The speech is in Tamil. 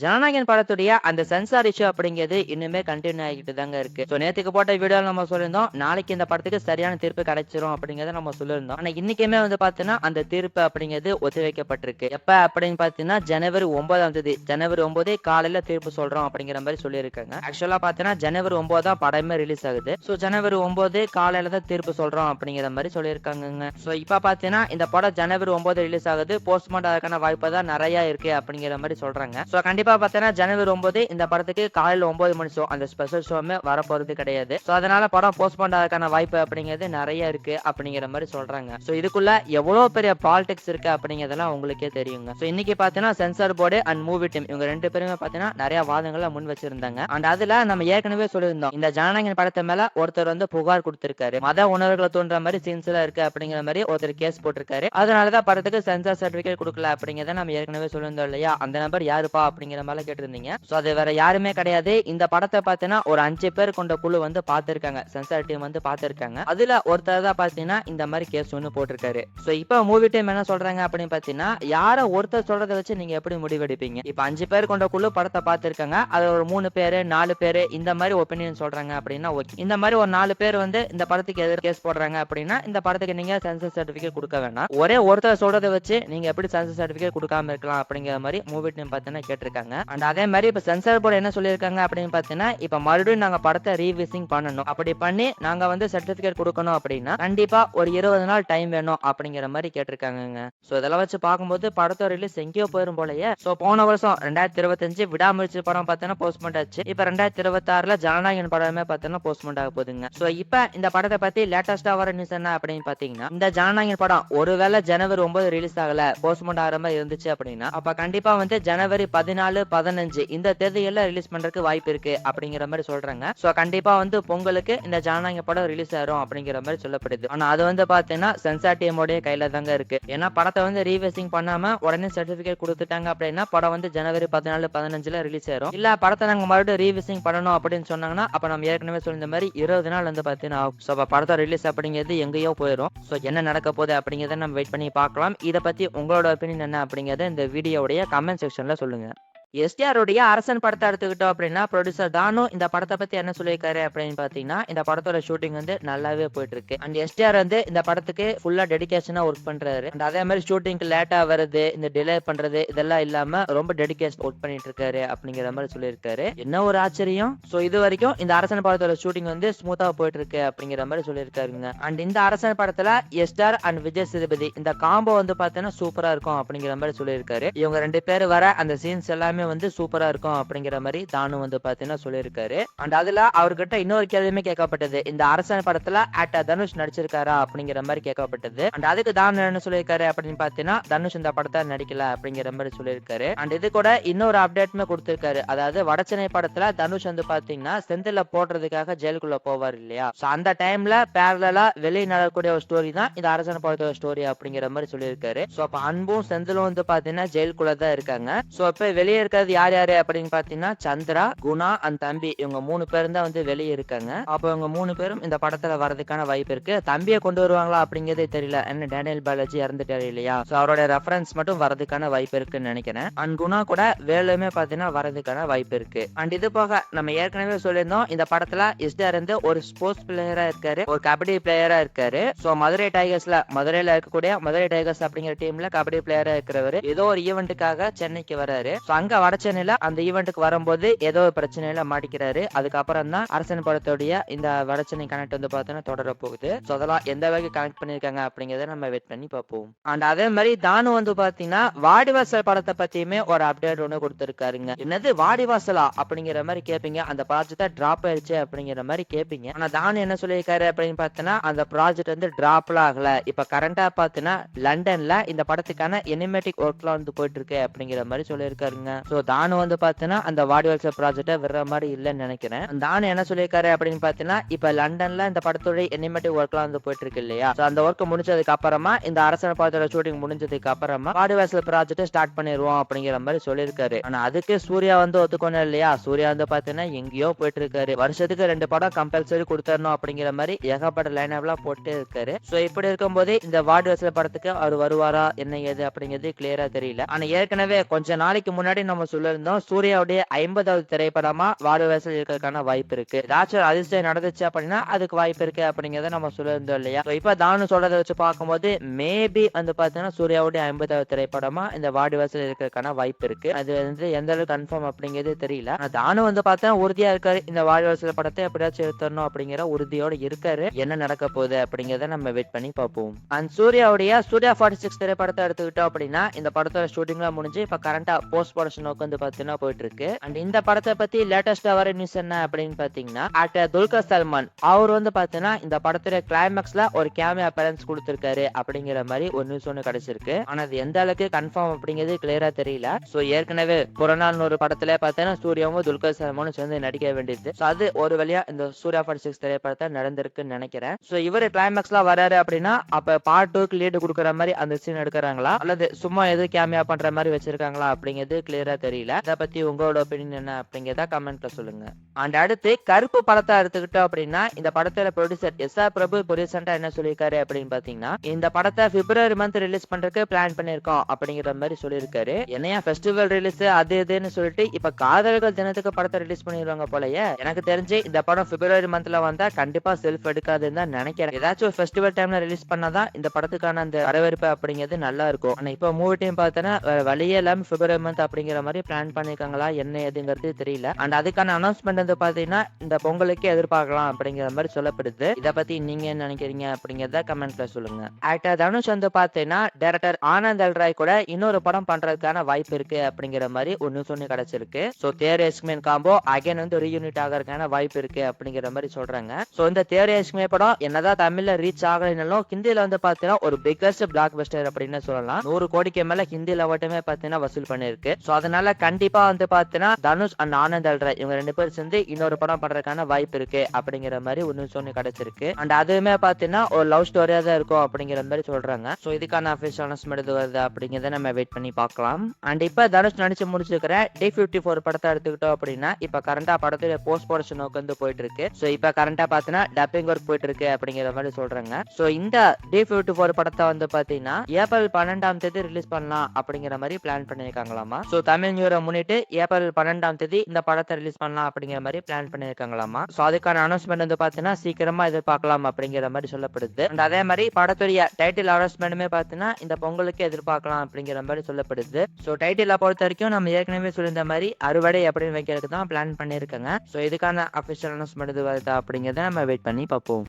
ஜனநாயகன் படத்துடைய அந்த சென்சார் இஷ்யூ அப்படிங்கிறது இன்னுமே கண்டினியூ ஆகிட்டு தாங்க இருக்கு. ஸோ நேற்றுக்கு போட்ட வீடியோ நம்ம சொல்லியிருந்தோம் நாளைக்கு இந்த படத்துக்கு சரியான தீர்ப்பு கிடைச்சிரும் அப்படிங்கிறத நம்ம சொல்லியிருந்தோம். ஆனா இன்னைக்குமே வந்து பாத்தீங்கன்னா அந்த தீர்ப்பு அப்படிங்கிறது ஒத்திவைக்கப்பட்டிருக்கு. எப்ப அப்படின்னு பாத்தீங்கன்னா ஜனவரி ஒன்பதாம் தேதி. ஜனவரி ஒன்பதே காலையில தீர்ப்பு சொல்றோம் அப்படிங்கிற மாதிரி சொல்லியிருக்காங்க. ஆக்சுவலா பாத்தீங்கன்னா ஜனவரி ஒன்பது தான் படமே ரிலீஸ் ஆகுது. ஸோ ஜனவரி ஒன்பது காலையில தான் தீர்ப்பு சொல்றோம் அப்படிங்கிற மாதிரி சொல்லியிருக்காங்க ஸோ இப்ப பாத்தீங்கன்னா இந்த படம் ஜனவரி ஒன்பது ரிலீஸ் ஆகுது. போஸ்ட்மார்ட் அதுக்கான வாய்ப்பு தான் நிறைய இருக்கு அப்படிங்கிற மாதிரி சொல்றாங்க. ஸோ கண்டிப்பா பாத்தீங்கன்னா ஜனவரி ஒன்பது இந்த படத்துக்கு காலையில ஒன்பது மணி ஷோ அந்த ஸ்பெஷல் ஷோமே வரப்போறது கிடையாது. ஸோ அதனால படம் போஸ்ட்போன் ஆகிறதுக்கான வாய்ப்பு அப்படிங்கிறது நிறைய இருக்கு அப்படிங்கிற மாதிரி சொல்றாங்க. ஸோ இதுக்குள்ள எவ்வளவு பெரிய பாலிடிக்ஸ் இருக்கு அப்படிங்கறதெல்லாம் உங்களுக்கே தெரியுங்க. ஸோ இன்னைக்கு பாத்தீங்கன்னா censor board and movie team இவங்க ரெண்டு பேருமே பாத்தீங்கன்னா நிறைய வாதங்களை முன் வச்சிருந்தாங்க. அண்ட் அதுல நம்ம ஏற்கனவே சொல்லியிருந்தோம் இந்த ஜனநாயகன் படத்தை மேல ஒருத்தர் வந்து புகார் கொடுத்திருக்காரு. மத உணர்வுகளை தோன்ற மாதிரி சீன்ஸ் எல்லாம் இருக்கு அப்படிங்கிற மாதிரி ஒருத்தர் கேஸ் போட்டிருக்காரு. அதனாலதான் படத்துக்கு சென்சார் சர்டிபிகேட் கொடுக்கல அப்படிங்கறத நம்ம ஏற்கனவே சொல்லியிருந்தோம் இல்லையா? அந்த நபர் யாருப்பா அப்படிங்கிற மாதிரிலாம் கேட்டிருந்தீங்க. சோ அது வேற யாருமே கிடையாது. இந்த படத்தை பார்த்தீங்கன்னா ஒரு அஞ்சு பேர் கொண்ட குழு வந்து பார்த்திருக்காங்க. சென்சார் டீம் வந்து பார்த்திருக்காங்க. அதுல ஒருத்தர் தான் பாத்தீங்கன்னா இந்த மாதிரி கேஸ் ஒன்று போட்டிருக்காரு. சோ இப்போ மூவி டீம் என்ன சொல்றாங்க அப்படின்னு பாத்தீங்கன்னா யாரை ஒருத்தர் சொல்றதை வச்சு நீங்க எப்படி முடிவெடுப்பீங்க? இப்ப அஞ்சு பேர் கொண்ட குழு படத்தை பார்த்திருக்காங்க. அது ஒரு மூணு பேர் நாலு பேர் இந்த மாதிரி ஒப்பீனியன் சொல்றாங்க அப்படின்னா ஓகே இந்த மாதிரி ஒரு நாலு பேர் வந்து இந்த படத்துக்கு எதிர் கேஸ் போடுறாங்க அப்படின்னா இந்த படத்துக்கு நீங்க சென்சர் சர்டிபிகேட் கொடுக்க வேணாம். ஒரே ஒருத்தர் சொல்றதை வச்சு நீங்க எப்படி சென்சர் சர்டிபிகேட் கொடுக்காம இருக்கலாம் அப்படிங்கிற மாதிரி மூவி டீம் பார்த்தீங்கன்னா கேட்டிருக்காங்க. அண்ட் அதே மாதிரி இப்போ சென்சார் போர்டு என்ன சொல்லியிருக்காங்க அப்படின்னு பார்த்தீங்கன்னா இப்போ மறுபடியும் நாங்க படத்தை ரீவிசிங் பண்ணணும். அப்படி பண்ணி நாங்க வந்து சர்டிஃபிகேட் கொடுக்கணும் அப்படின்னா கண்டிப்பா ஒரு இருபது நாள் டைம் வேணும் அப்படிங்கிற மாதிரி கேட்டிருக்காங்க சோ இதெல்லாம் வச்சு பார்க்கும்போது படத்தோட ரிலீஸ் எங்கேயோ போயிரும் போலயே. ஸோ போன வருஷம் ரெண்டாயிரத்தி இருபத்தஞ்சு விடாமுயற்சி படம் பார்த்தீங்கன்னா போஸ்ட்மெண்ட் ஆச்சு. இப்ப ரெண்டாயிரத்தி இருபத்தாறுல ஜனநாயகன் படமே பார்த்தீங்கன்னா போஸ்ட்மெண்ட் ஆக போகுதுங்க. சோ இப்போ இந்த படத்தை பத்தி லேட்டஸ்ட்டாக வர நியூஸ் என்ன அப்படின்னு பார்த்தீங்கன்னா இந்த ஜனநாயகன் படம் ஒருவேளை ஜனவரி ஒன்பது ரிலீஸ் ஆகல போஸ்ட்மெண்ட் ஆகிற மாதிரி இருந்துச்சு அப்படின்னா அப்போ கண்டிப்பாக வந்து ஜனவரி பதினாலு பதினஞ்சு இந்த தேதியெல்லாம் ரிலீஸ் பண்றதுக்கு வாய்ப்பு இருக்கு அப்படிங்கிற மாதிரி சொல்றாங்க. சோ கண்டிப்பா வந்து பொங்கலுக்கு இந்த ஜனநாயக படம் ரிலீஸ் ஆயிரும் அப்படிங்கிற மாதிரி சொல்லப்படுது. ஆனா அது வந்து பாத்தீங்கன்னா சென்சார் டீமோடைய கையில தாங்க இருக்கு. ஏன்னா படத்தை வந்து ரீவேசிங் பண்ணாம உடனே சர்டிபிகேட் கொடுத்துட்டாங்க அப்படின்னா படம் வந்து ஜனவரி பதினாலு பதினஞ்சுல ரிலீஸ் ஆயிரும். இல்ல படத்தை நாங்க மறுபடியும் ரீவிசிங் பண்ணணும் அப்படின்னு சொன்னாங்கன்னா அப்ப நம்ம ஏற்கனவே சொல்லியிருந்த மாதிரி இருபது நாள் வந்து பாத்தீங்கன்னா ஸோ படத்தை ரிலீஸ் அப்படிங்கிறது எங்கேயோ போயிடும் ஸோ என்ன நடக்க போகுது அப்படிங்கிறத நம்ம வெயிட் பண்ணி பார்க்கலாம். இதை பத்தி உங்களோட ஒப்பீனியன் என்ன அப்படிங்கறத இந்த வீடியோவுடைய கமெண்ட் செக்ஷன்ல சொல்லுங்க. எஸ்டிஆருடைய அரசன் படத்தை எடுத்துக்கிட்டோம் அப்படின்னா ப்ரொடியூசர் தானு இந்த படத்தை பத்தி என்ன சொல்லியிருக்காரு அப்படின்னு பாத்தீங்கன்னா இந்த படத்தோட ஷூட்டிங் வந்து நல்லாவே போயிட்டு இருக்கு அண்ட் எஸ்டிஆர் வந்து இந்த படத்துக்கு ஃபுல்லா டெடிக்கேஷனா ஒர்க் பண்றாரு. அண்ட் அதே மாதிரி ஷூட்டிங்க்கு லேட்டா வருது இந்த டிலே பண்றது இதெல்லாம் இல்லாம ரொம்ப டெடிகேஷன் ஒர்க் பண்ணிட்டு இருக்காரு அப்படிங்கிற மாதிரி சொல்லியிருக்காரு. என்ன ஒரு ஆச்சரியம்? சோ இது வரைக்கும் இந்த அரசன் படத்தோட ஷூட்டிங் வந்து ஸ்மூத்தா போயிட்டு இருக்கு அப்படிங்கிற மாதிரி சொல்லியிருக்காருங்க. அண்ட் இந்த அரசன் படத்துல எஸ்டார் அண்ட் விஜய் சேதுபதி இந்த காம்போ வந்து பாத்தீங்கன்னா சூப்பரா இருக்கும் அப்படிங்கிற மாதிரி சொல்லியிருக்காரு. இவங்க ரெண்டு பேர் வர அந்த சீன்ஸ் எல்லாமே வந்து சூப்பரா இருக்கும் அப்படிங்கிற மாதிரி தானு வந்து பாத்தீங்கன்னா சொல்லியிருக்காரு. அண்ட் அதுல அவர்கிட்ட இன்னொரு கேள்வியுமே கேட்கப்பட்டது. இந்த அரசன் படத்துல ஆட்டா தனுஷ் நடிச்சிருக்காரா அப்படிங்கிற மாதிரி கேட்கப்பட்டது. அண்ட் அதுக்கு தானு என்ன சொல்லியிருக்காரு அப்படின்னு பாத்தீங்கன்னா தனுஷ் இந்த படத்தை நடிக்கல அப்படிங்கிற மாதிரி சொல்லியிருக்காரு. அண்ட் இது கூட இன்னொரு அப்டேட்மே கொடுத்திருக்காரு. அதாவது வடச்சென்னை படத்துல தனுஷ் வந்து பாத்தீங்கன்னா செந்தில போடுறதுக்காக ஜெயிலுக்குள்ள போவார் இல்லையா? சோ அந்த டைம்ல பேரலா வெளியே நடக்கக்கூடிய ஒரு ஸ்டோரி தான் இந்த அரசன் படத்தோட ஸ்டோரி அப்படிங்கிற மாதிரி சொல்லியிருக்காரு. சோ அப்ப அன்பும் செந்திலும் வந்து பாத்தீங்கன்னா ஜெயிலுக்குள்ள தான் இருக்காங்க. சோ இப்ப வெளியே இருக்கிறது யார் யாரு அப்படின்னு பாத்தீங்கன்னா சந்திரா குணா அந்த தம்பி. இவங்க மூணு பேரும் தான் வந்து வெளியே இருக்காங்க. அப்போ இவங்க மூணு பேரும் இந்த படத்துல வரதுக்கான வாய்ப்பு இருக்கு. தம்பியை கொண்டு வருவாங்களா அப்படிங்கறதே தெரியல. என்ன டேனியல் பாலாஜி இறந்துட்டாரு இல்லையா? சோ அவரோட ரெஃபரன்ஸ் மட்டும் வரதுக்கான வாய்ப்பு இருக்குன்னு நினைக்கிறேன். அண்ட் குணா கூட வேலுமே பாத்தீங்கன்னா வரதுக்கான வாய்ப்பு இருக்கு. அண்ட் இது போக நம்ம ஏற்கனவே சொல்லியிருந்தோம் இந்த படத்துல எஸ்டிஆர் இருந்து ஒரு ஸ்போர்ட்ஸ் பிளேயரா இருக்காரு. ஒரு கபடி பிளேயரா இருக்காரு. சோ மதுரை டைகர்ஸ்ல மதுரையில இருக்கக்கூடிய மதுரை டைகர்ஸ் அப்படிங்கிற டீம்ல கபடி பிளேயரா இருக்கிறவர். ஏதோ ஒரு ஈவெண்ட்டுக்காக சென்னைக்கு வராரு. சோ அங்க வட சென்னையில அந்த ஈவெண்ட்டுக்கு வரும்போது ஏதோ ஒரு பிரச்சனையில மாட்டிக்கிறாரு. அதுக்கப்புறம் தான் அரசன் படத்துடைய இந்த வட சென்னை கனெக்ட் வந்து பார்த்தோன்னா தொடர போகுது. ஸோ அதெல்லாம் எந்த வகை கனெக்ட் பண்ணிருக்காங்க அப்படிங்கறத நம்ம வெயிட் பண்ணி பார்ப்போம். அண்ட் அதே மாதிரி தானு வந்து பாத்தீங்கன்னா வாடிவாசல் படத்தை பத்தியுமே ஒரு அப்டேட் ஒன்று கொடுத்துருக்காருங்க. என்னது வாடிவாசலா? அப்படிங்கிற மாதிரி கேட்பீங்க. அந்த ப்ராஜெக்ட் டிராப் ஆயிடுச்சு அப்படிங்கிற மாதிரி கேட்பீங்க. ஆனா தானு என்ன சொல்லியிருக்காரு அப்படின்னு பார்த்தோன்னா அந்த ப்ராஜெக்ட் வந்து டிராப்ல ஆகல. இப்ப கரண்டா பார்த்தீங்கன்னா லண்டன்ல இந்த படத்துக்கான எனிமேட்டிக் ஒர்க்லாம் வந்து போயிட்டு இருக்கு அப்படிங்கிற மாதிரி சொல்லியிருக்காருங்க. ஸோ தானு வந்து பாத்தீங்கன்னா அந்த வாடிவாசல் ப்ராஜெக்டை விடுற மாதிரி இல்லைன்னு நினைக்கிறேன். தானு என்ன சொல்லியிருக்காரு அப்படின்னு பாத்தீங்கன்னா இப்ப லண்டன்ல இந்த படத்துடைய எனிமேட்டிவ் ஒர்க்லாம் வந்து போயிட்டு இருக்கு இல்லையா? ஸோ அந்த ஒர்க் முடிஞ்சதுக்கு அப்புறமா இந்த அரசன் படத்தோட ஷூட்டிங் முடிஞ்சதுக்கு அப்புறமா வாடிவாசல் ப்ராஜெக்ட் ஸ்டார்ட் பண்ணிடுவோம் அப்படிங்கிற மாதிரி சொல்லியிருக்காரு. ஆனா அதுக்கு சூர்யா வந்து ஒத்துக்கணும் இல்லையா? சூர்யா வந்து பாத்தீங்கன்னா எங்கேயோ போயிட்டு இருக்காரு வருஷத்துக்கு ரெண்டு படம் கம்பல்சரி கொடுத்துடணும் அப்படிங்கிற மாதிரி ஏகப்பட்ட லைன் எல்லாம் போட்டு இருக்காரு சோ இப்படி இருக்கும்போது இந்த வார்டு வசல படத்துக்கு அவர் வருவாரா? என்ன ஏது அப்படிங்கிறது கிளியரா தெரியல. ஆனா ஏற்கனவே கொஞ்ச நாளைக்கு முன்னாடி நம்ம நம்ம சொல்லியிருந்தோம் சூர்யாவுடைய ஐம்பதாவது திரைப்படமா வாடுவாசல் இருக்கிறதுக்கான வாய்ப்பு இருக்கு. ஏதாச்சும் அதிர்ஷ்டம் நடந்துச்சு அப்படின்னா அதுக்கு வாய்ப்பு இருக்கு அப்படிங்கறத நம்ம சொல்லியிருந்தோம் இல்லையா? இப்ப தானு சொல்றதை வச்சு பார்க்கும்போது மேபி வந்து பாத்தீங்கன்னா சூர்யாவுடைய ஐம்பதாவது திரைப்படமா இந்த வாடுவாசல் இருக்கிறதுக்கான வாய்ப்பு இருக்கு. அது வந்து எந்த அளவுக்கு கன்ஃபார்ம் அப்படிங்கிறது தெரியல. தானு வந்து பார்த்தா உறுதியா இருக்காரு. இந்த வாடுவாசல் படத்தை எப்படியாச்சும் எடுத்துடணும் அப்படிங்கிற உறுதியோட இருக்காரு. என்ன நடக்க போகுது அப்படிங்கறத நம்ம வெயிட் பண்ணி பார்ப்போம். அண்ட் சூர்யாவுடைய சூர்யா ஃபார்ட்டி சிக்ஸ் திரைப்படத்தை எடுத்துக்கிட்டோம் அப்படின்னா இந்த படத்தோட ஷூட்டிங்லாம் முடிஞ்சு இப்ப கரண்டா போஸ்ட் ப்ரொடக்ஷன் ஒர்க் வந்து பாத்தீங்கன்னா போயிட்டு இருக்கு அண்ட் இந்த படத்தை பத்தி லேட்டஸ்டா வர நியூஸ் என்ன அப்படின்னு பாத்தீங்கன்னா ஆக்டர் துல்கர் சல்மான். அவர் வந்து பாத்தீங்கன்னா இந்த படத்துடைய கிளைமேக்ஸ்ல ஒரு கேமியா அப்பரன்ஸ் கொடுத்திருக்காரு அப்படிங்கிற மாதிரி ஒரு நியூஸ் ஒன்று கிடைச்சிருக்கு. ஆனா அது எந்த அளவுக்கு கன்ஃபார்ம் அப்படிங்கிறது கிளியரா தெரியல. சோ ஏற்கனவே புறநாள் ஒரு படத்துல பாத்தீங்கன்னா சூர்யாவும் துல்கர் சல்மானும் சேர்ந்து நடிக்க வேண்டியது. சோ அது ஒரு வழியா இந்த சூர்யா ஃபார்ட்டி சிக்ஸ் திரைப்படத்தை நடந்திருக்குன்னு நினைக்கிறேன். சோ இவர் கிளைமேக்ஸ்லாம் வராரு அப்படின்னா அப்ப பார்ட் டூக்கு லீடு கொடுக்குற மாதிரி அந்த சீன் எடுக்கிறாங்களா? அல்லது சும்மா எது கேமியா பண்ற மாதிரி வச்சிருக்காங்களா அப்படிங்கிறது கிளியரா தெரியல. இதை பத்தி உங்களோட ஒப்பீனியன் என்ன அப்படிங்கிறத கமெண்ட்ல சொல்லுங்க. அண்ட் அடுத்து கருப்பு படத்தை எடுத்துக்கிட்டோம் அப்படின்னா இந்த படத்தோட ப்ரொடியூசர் எஸ் ஆர் பிரபு இப்போ ரீசெண்டா என்ன சொல்லியிருக்காரு அப்படின்னு பாத்தீங்கன்னா இந்த படத்தை பிப்ரவரி மந்த் ரிலீஸ் பண்றதுக்கு பிளான் பண்ணிருக்கோம் அப்படிங்கிற மாதிரி சொல்லியிருக்காரு. என்னையா ஃபெஸ்டிவல் ரிலீஸ் அது இதுன்னு சொல்லிட்டு இப்ப காதல்கள் தினத்துக்கு படத்தை ரிலீஸ் பண்ணிடுவாங்க போலயே எனக்கு தெரிஞ்சு இந்த படம் பிப்ரவரி மந்த்ல வந்தா கண்டிப்பா செல்ஃப் எடுக்காதுன்னு தான் நினைக்கிறேன். ஏதாச்சும் ஃபெஸ்டிவல் டைம்ல ரிலீஸ் பண்ணாதான் இந்த படத்துக்கான அந்த வரவேற்பு அப்படிங்கிறது நல்லா இருக்கும். ஆனா இப்ப மூவி டைம் பார்த்தோன்னா வழியே இல்லாம பிப்ரவரி மந்த் அப்படிங்கிற மாதிரி பிளான் பண்ணிருக்காங்களா? என்ன ஏதுங்கிறது தெரியல. அண்ட் அதுக்கான அனௌன்ஸ்மெண்ட் வந்து பாத்தீங்கன்னா இந்த பொங்கலுக்கு எதிர்பார்க்கலாம் அப்படிங்கிற மாதிரி சொல்லப்படுது. இத பத்தி நீங்க என்ன நினைக்கிறீங்க அப்படிங்கறத கமெண்ட்ல சொல்லுங்க. ஆக்டர் தனுஷ் வந்து பாத்தீங்கன்னா டேரக்டர் ஆனந்த் அல்ராய் கூட இன்னொரு படம் பண்றதுக்கான வாய்ப்பு இருக்கு அப்படிங்கிற மாதிரி ஒன்னு சொன்னு கிடைச்சிருக்கு. சோ தேர் எஸ்மேன் காம்போ அகைன் வந்து ரீயூனிட் ஆகிறதுக்கான வாய்ப்பு இருக்கு அப்படிங்கிற மாதிரி சொல்றாங்க. சோ இந்த தேர் எஸ்மே படம் என்னதான் தமிழ்ல ரீச் ஆகலைனாலும் ஹிந்தில வந்து பாத்தீங்கன்னா ஒரு பிக்கஸ்ட் பிளாக் பஸ்டர் அப்படின்னு சொல்லலாம். நூறு கோடிக்கு மேல ஹிந்தியில மட்டுமே பாத்தீங்கன்னா வசூல் பண்ணிருக்கு. சோ அதனால கண்டிப்பா வந்து பாத்தீங்கன்னா தனுஷ் அண்ட் ஆனந்த் அல்ற இவங்க ரெண்டு பேரும் சேர்ந்து இன்னொரு படம் பண்றதுக்கான வாய்ப்பு இருக்கு அப்படிங்கிற மாதிரி ஒன்னு நியூஸ் கிடைச்சிருக்கு. அண்ட் அதுவுமே பாத்தீங்கன்னா ஒரு லவ் ஸ்டோரியா தான் இருக்கும் அப்படிங்கிற மாதிரி சொல்றாங்க. ஸோ இதுக்கான அஃபிஷியல் அனௌன்ஸ்மெண்ட் எது வருது அப்படிங்கிறத நம்ம வெயிட் பண்ணி பார்க்கலாம். அண்ட் இப்ப தனுஷ் நடிச்சு முடிச்சிருக்கிற டி பிப்டி ஃபோர் படத்தை எடுத்துக்கிட்டோம் அப்படின்னா இப்ப கரண்டா படத்துல போஸ்ட் ப்ரொடக்ஷன் ஒர்க் வந்து போயிட்டு இருக்கு. ஸோ இப்ப கரண்டா பாத்தீங்கன்னா டப்பிங் ஒர்க் போயிட்டு இருக்கு அப்படிங்கிற மாதிரி சொல்றாங்க. ஸோ இந்த டி பிப்டி ஃபோர் படத்தை வந்து பாத்தீங்கன்னா ஏப்ரல் பன்னெண்டாம் தேதி ரிலீஸ் பண்ணலாம் அப்படிங்கிற மாதிரி பிளான் பண்ணிருக்காங்களாமா? ஸோ தமிழ் நியூரை முன்னிட்டு ஏப்ரல் பன்னெண்டாம் தேதி இந்த படத்தை ரிலீஸ் பண்ணலாம் அப்படிங்கிற மாதிரி பிளான் பண்ணியிருக்காங்களாமா? ஸோ அதுக்கான அனௌன்ஸ்மெண்ட் வந்து பார்த்தீங்கன்னா சீக்கிரமா எதிர்பார்க்கலாம் அப்படிங்கிற மாதிரி சொல்லப்படுது. அண்ட் அதே மாதிரி படத்துடைய டைட்டில் அனௌன்ஸ்மெண்ட்டுமே பார்த்தீங்கன்னா இந்த பொங்கலுக்கு எதிர்பார்க்கலாம் அப்படிங்கிற மாதிரி சொல்லப்படுது. ஸோ டைட்டிலை பொறுத்த வரைக்கும் நம்ம ஏற்கனவே சொல்லியிருந்த மாதிரி அறுவடை அப்படின்னு வைக்கிறதுக்கு தான் பிளான் பண்ணியிருக்காங்க. ஸோ இதுக்கான அஃபிஷியல் அனௌன்ஸ்மெண்ட் இது வருதா அப்படிங்கிறத நம்ம வெயிட் பண்ணி பார்ப்போம்.